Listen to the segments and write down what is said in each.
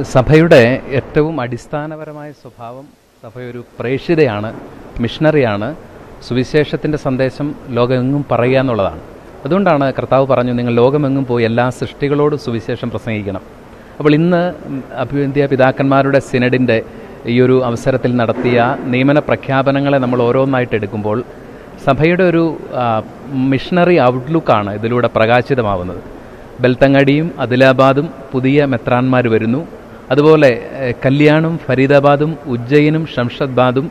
സഭയുടെ ഏറ്റവും അടിസ്ഥാനപരമായ സ്വഭാവം സഭയൊരു പ്രേക്ഷിതയാണ് മിഷണറിയാണ്. സുവിശേഷത്തിന്റെ സന്ദേശം ലോകമെങ്ങും പറയുക എന്നുള്ളതാണ്. അതുകൊണ്ടാണ് കർത്താവ് പറഞ്ഞു നിങ്ങൾ ലോകമെങ്ങും പോയി എല്ലാ സൃഷ്ടികളോടും സുവിശേഷം പ്രസംഗിക്കണം. അപ്പോൾ ഇന്ന് അഭിവന്ധ്യ പിതാക്കന്മാരുടെ സിനഡിന്റെ ഈ ഒരു അവസരത്തിൽ നടത്തിയ നിയമന പ്രഖ്യാപനങ്ങളെ നമ്മൾ ഓരോന്നായിട്ട് എടുക്കുമ്പോൾ സഭയുടെ ഒരു മിഷണറി ഔട്ട്ലുക്കാണ് ഇതിലൂടെ പ്രകാശിതമാവുന്നത്. ബെൽത്തങ്ങാടിയും അദിലാബാദും പുതിയ മെത്രാന്മാർ വരുന്നു. അതുപോലെ കല്യാണും ഫരീദാബാദും ഉജ്ജയിനും ഷംഷദ്ബാദും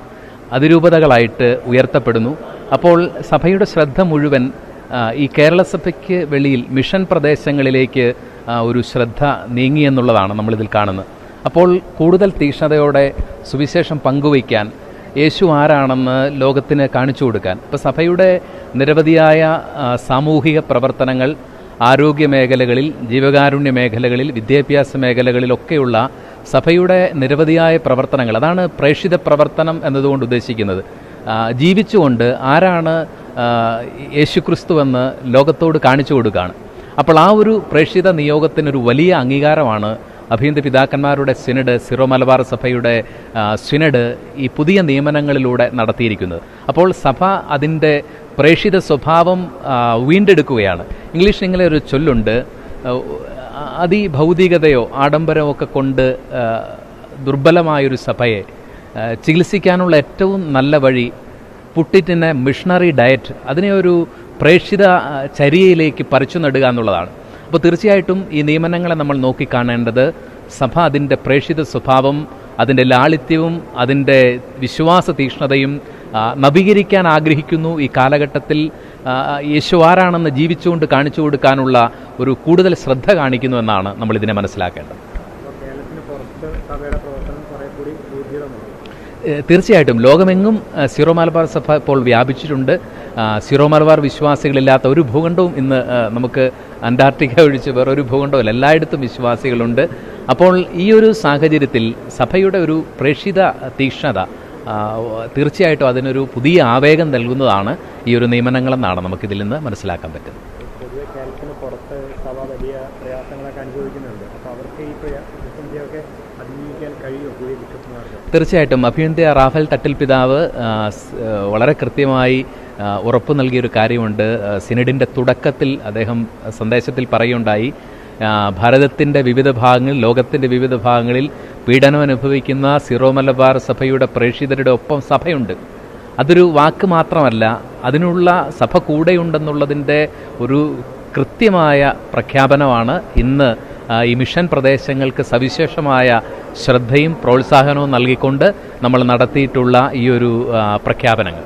അതിരൂപതകളായിട്ട് ഉയർത്തപ്പെടുന്നു. അപ്പോൾ സഭയുടെ ശ്രദ്ധ മുഴുവൻ ഈ കേരളസഭയ്ക്ക് വെളിയിൽ മിഷൻ പ്രദേശങ്ങളിലേക്ക് ഒരു ശ്രദ്ധ നീങ്ങിയെന്നുള്ളതാണ് നമ്മളിതിൽ കാണുന്നത്. അപ്പോൾ കൂടുതൽ തീക്ഷ്ണതയോടെ സുവിശേഷം പങ്കുവയ്ക്കാൻ യേശു ആരാണെന്ന് ലോകത്തിന് കാണിച്ചു കൊടുക്കാൻ ഇപ്പോൾ സഭയുടെ നിരവധിയായ സാമൂഹിക പ്രവർത്തനങ്ങൾ ആരോഗ്യ മേഖലകളിൽ ജീവകാരുണ്യ മേഖലകളിൽ വിദ്യാഭ്യാസ മേഖലകളിലൊക്കെയുള്ള സഭയുടെ നിരവധിയായ പ്രവർത്തനങ്ങൾ. അതാണ് പ്രേക്ഷിത പ്രവർത്തനം എന്നതുകൊണ്ട് ഉദ്ദേശിക്കുന്നത്. ജീവിച്ചുകൊണ്ട് ആരാണ് യേശുക്രിസ്തു എന്ന് ലോകത്തോട് കാണിച്ചു കൊടുക്കുകയാണ്. അപ്പോൾ ആ ഒരു പ്രേക്ഷിത നിയോഗത്തിനൊരു വലിയ അംഗീകാരമാണ് അഭിയന്ത പിതാക്കന്മാരുടെ സിനഡ് സിറോ മലബാർ സഭയുടെ സിനഡ് ഈ പുതിയ നിയമനങ്ങളിലൂടെ നടത്തിയിരിക്കുന്നത്. അപ്പോൾ സഭ അതിന്റെ പ്രേക്ഷിത സ്വഭാവം വീണ്ടെടുക്കുകയാണ്. ഇംഗ്ലീഷ് ഇങ്ങനെ ഒരു ചൊല്ലുണ്ട്. അതി ഭൗതികതയോ ആഡംബരമോ ഒക്കെ കൊണ്ട് ദുർബലമായൊരു സഭയെ ചികിത്സിക്കാനുള്ള ഏറ്റവും നല്ല വഴി പുട്ടിറ്റിന്റെ മിഷണറി ഡയറ്റ് അതിനെ ഒരു പ്രേക്ഷിത ചര്യയിലേക്ക് പറിച്ചു നടുക എന്നുള്ളതാണ്. അപ്പോൾ തീർച്ചയായിട്ടും ഈ നിയമനങ്ങളെ നമ്മൾ നോക്കിക്കാണേണ്ടത് സഭ അതിന്റെ പ്രേക്ഷിത സ്വഭാവം അതിന്റെ ലാളിത്യവും അതിന്റെ വിശ്വാസ തീക്ഷ്ണതയും നവീകരിക്കാൻ ആഗ്രഹിക്കുന്നു ഈ കാലഘട്ടത്തിൽ. യേശു ആരാണെന്ന് ജീവിച്ചുകൊണ്ട് കാണിച്ചു കൊടുക്കാനുള്ള ഒരു കൂടുതൽ ശ്രദ്ധ കാണിക്കുന്നു എന്നാണ് നമ്മൾ ഇതിനെ മനസ്സിലാക്കേണ്ടത് തീർച്ചയായിട്ടും. ലോകമെങ്ങും സിറോ മലബാർ സഭ ഇപ്പോൾ വ്യാപിച്ചിട്ടുണ്ട്. സിറോ മലബാർ വിശ്വാസികളില്ലാത്ത ഒരു ഭൂഖണ്ഡവും ഇന്ന് നമുക്ക് അന്റാർട്ടിക്ക ഒഴിച്ച് വേറൊരു ഭൂഖണ്ഡവും എല്ലായിടത്തും വിശ്വാസികളുണ്ട്. അപ്പോൾ ഈ ഒരു സാഹചര്യത്തിൽ സഭയുടെ ഒരു പ്രേക്ഷിത തീക്ഷ്ണത തീർച്ചയായിട്ടും അതിനൊരു പുതിയ ആവേഗം നൽകുന്നതാണ് ഈ ഒരു നിയമനങ്ങളെന്നാണ് നമുക്കിതിൽ നിന്ന് മനസ്സിലാക്കാൻ പറ്റുന്നത്. പൊതുവെ കേരളത്തിന് പുറത്ത് സഭ വലിയ പ്രയാസങ്ങളൊക്കെ അനുഭവിക്കുന്നുണ്ട്. അപ്പോൾ അവർക്ക് ഈ പ്രയാ പ്രതിസന്ധിയൊക്കെ അതിജീവിക്കാൻ കഴിയുമോ പുതിയ ബിഷപ്പ്മാർക്ക് തീർച്ചയായിട്ടും. അഭ്യന്തര റാഫേൽ തട്ടിൽ പിതാവ് വളരെ കൃത്യമായി ഉറപ്പ് നൽകിയൊരു കാര്യമുണ്ട്. സിനഡിന്റെ തുടക്കത്തിൽ അദ്ദേഹം സന്ദേശത്തിൽ പറയുണ്ടായി ഭാരതത്തിന്റെ വിവിധ ഭാഗങ്ങളിൽ ലോകത്തിന്റെ വിവിധ ഭാഗങ്ങളിൽ പീഡനം അനുഭവിക്കുന്ന സിറോ മലബാർ സഭയുടെ പ്രേക്ഷിതരുടെ ഒപ്പം സഭയുണ്ട്. അതൊരു വാക്ക് മാത്രമല്ല അതിനുള്ള സഭ കൂടെയുണ്ടെന്നുള്ളതിന്റെ ഒരു കൃത്യമായ പ്രഖ്യാപനമാണ് ഇന്ന് ഈ മിഷൻ പ്രദേശങ്ങൾക്ക് സവിശേഷമായ ശ്രദ്ധയും പ്രോത്സാഹനവും നൽകിക്കൊണ്ട് നമ്മൾ നടത്തിയിട്ടുള്ള ഈ ഒരു പ്രഖ്യാപനങ്ങൾ.